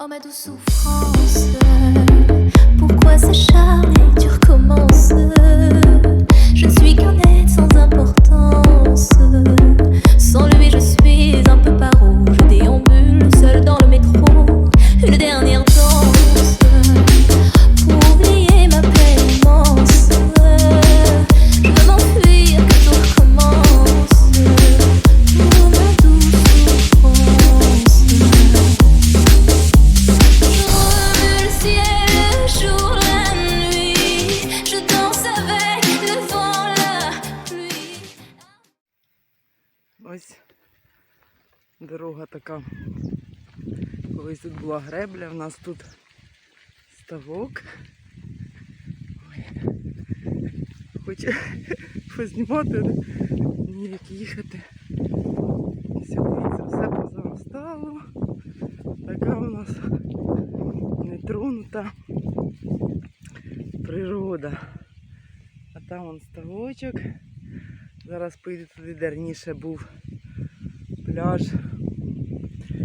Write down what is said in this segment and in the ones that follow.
Oh ma douce souffrance, pourquoi s'acharner, tu recommences Je suis qu'un être sans importance. Дорога така. Колись тут була гребля, в нас тут ставок. Ой. Хоче познімати, ніяк їхати. Сьогодні це все позаростало. Така у нас нетронута природа. А там вон ставочок. Зараз поїду туди, де раніше був пляж.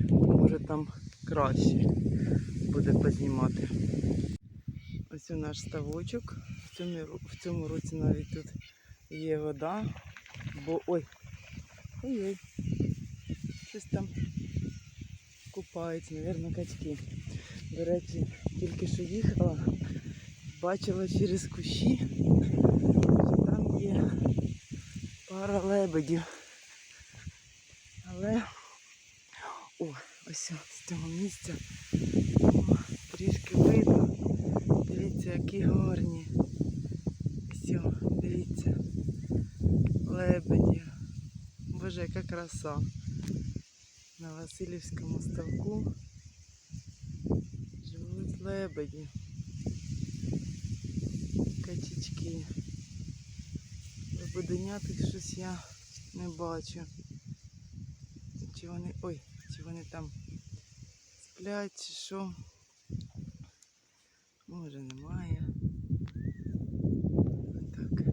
Може там краще буде познімати. Ось у наш ставочок. В цьому, в цьому році навіть тут є вода. Бо ой. Ой-ой. Щось там купаються, мабуть, качки. До речі, тільки що їхала, бачила через кущі, що там є пара лебедів. Але о, ось з цього місця о, трішки видно. Дивіться, які гарні. Все, дивіться. Лебеді. Боже, яка краса. На Васильівському ставку живуть лебеді. Качечки. Лебеденя тут щось я не бачу. Чи вони. Ой, чи вони там сплять, чи що. Може немає. Так.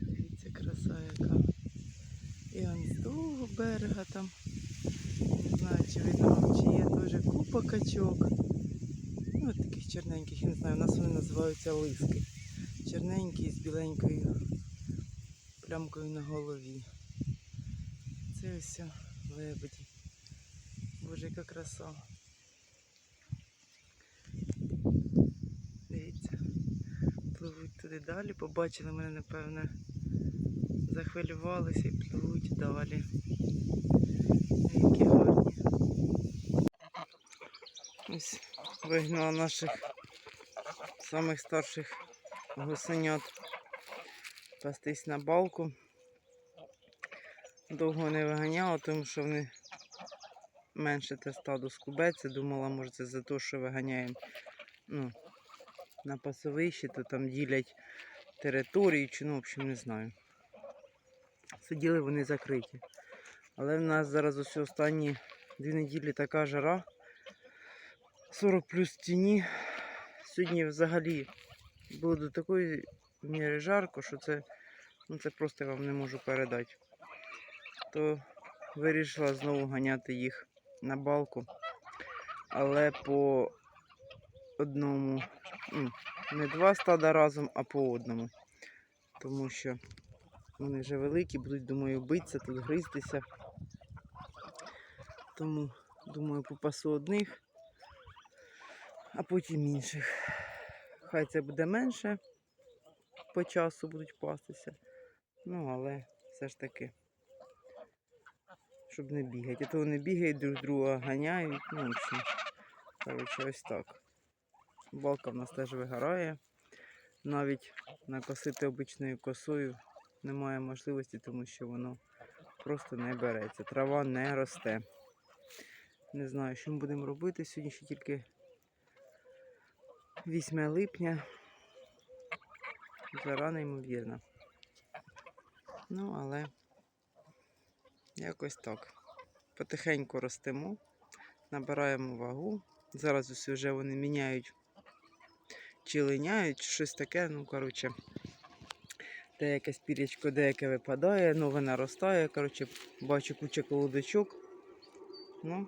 Дивіться, краса яка. І он з того берега там. Не знаю, чи видно вам, чи є теж купа качок. Ну, от таких чорненьких, я не знаю, у нас вони називаються лиски. Чорненькі з біленькою плямкою на голові. Це ось лебеді. Боже, яка краса. Дивіться, пливуть туди далі. Побачили мене, напевне, захвилювалися і пливуть далі. Які гарні. Ось вигнала наших самих старших гусенят пастись на балку. Довго не виганяла, тому що вони менше те стадо скубеться. Думала, може це за те, що виганяємо ну, на пасовище, то там ділять територію, чи ну, в общем, не знаю. Сиділи вони закриті. Але в нас зараз ось останні дві неділі така жара. 40 плюс тіні. Сьогодні взагалі було до такої міри жарко, що це, ну, це просто я вам не можу передати. То вирішила знову ганяти їх на балку. Але по одному, ну, не два стада разом, а по одному. Тому що вони вже великі, будуть, думаю, битися, тут гризтися. Тому, думаю, попасу одних, а потім інших. Хай це буде менше по часу будуть пастися. Ну, але все ж таки, щоб не бігати. А то вони бігають друг друга, ганяють. Ну, в общем, коротше, ось так. Балка в нас теж вигорає. Навіть накосити обичною косою немає можливості, тому що воно просто не береться. Трава не росте. Не знаю, що ми будемо робити. Сьогодні ще тільки 8 липня. Жара неймовірна. Ну, але якось так. Потихеньку ростемо, набираємо вагу. Зараз ось вже вони міняють чи линяють, щось таке. Ну, коротше, деяке спірячко, деяке випадає, нове наростає. Коротше, бачу куча колодочок. Ну,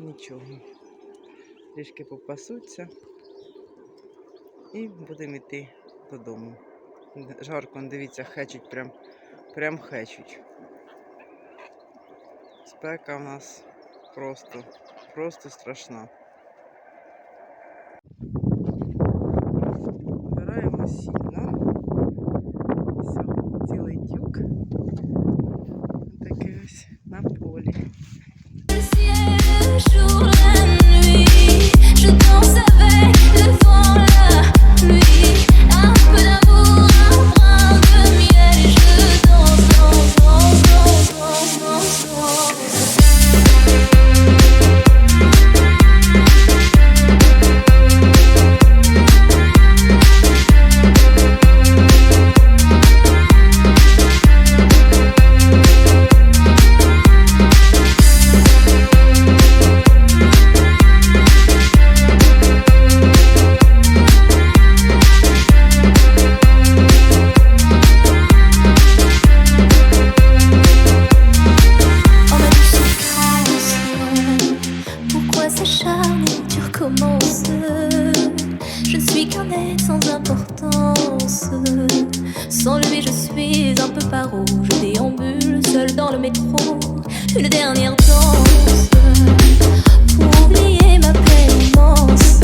нічого. Трішки попасуться і будемо йти додому. Жарко, дивіться, хечуть прям, прям хечуть. Спека в нас просто, просто страшна. Pourquoi s'acharner, tu recommences Je suis qu'un être sans importance. Sans lui, je suis un peu paro. Je déambule seul dans le métro. Une dernière danse pour oublier ma immense.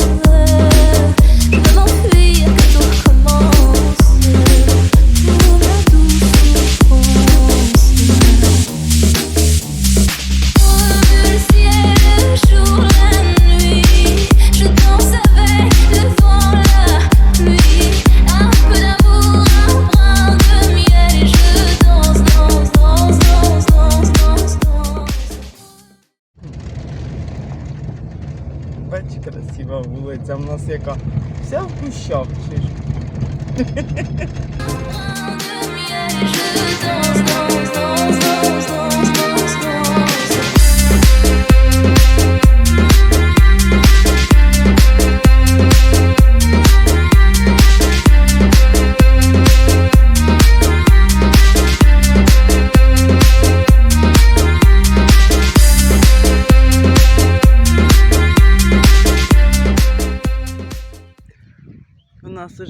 Вулиця. В нас яка вся в кущах. Чи ж?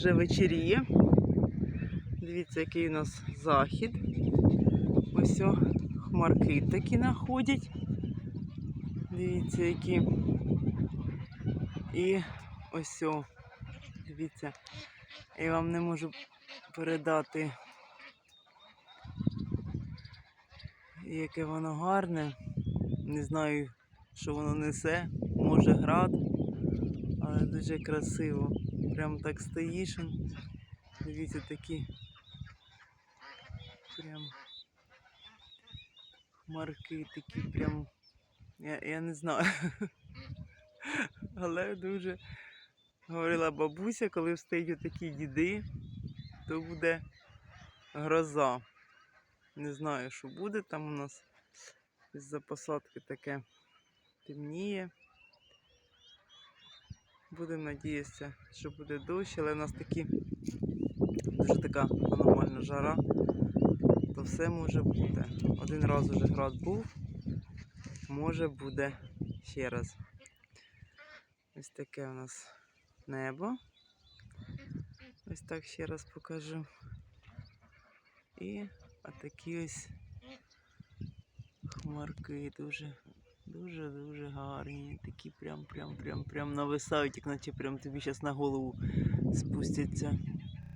Нас вечеріє. Дивіться, який у нас захід. Ось о, хмарки такі находять. Дивіться, які. І ось о, дивіться, я вам не можу передати, яке воно гарне. Не знаю, що воно несе. Може град, але дуже красиво. Прям так стоїш. Дивіться такі. Прям хмарки такі прям. Я, я не знаю. Але дуже говорила бабуся, коли встають такі діди, то буде гроза. Не знаю, що буде там у нас. Із-за посадки таке темніє. Будемо надіятися, що буде дощ, але в нас такі дуже така аномальна жара, то все може бути. Один раз уже град був, може буде ще раз. Ось таке у нас небо. Ось так ще раз покажу. І отакі ось хмарки дуже Дуже дуже гарні. Такі прям прям прям прям нависають, як наче прям тобі зараз на голову спустяться.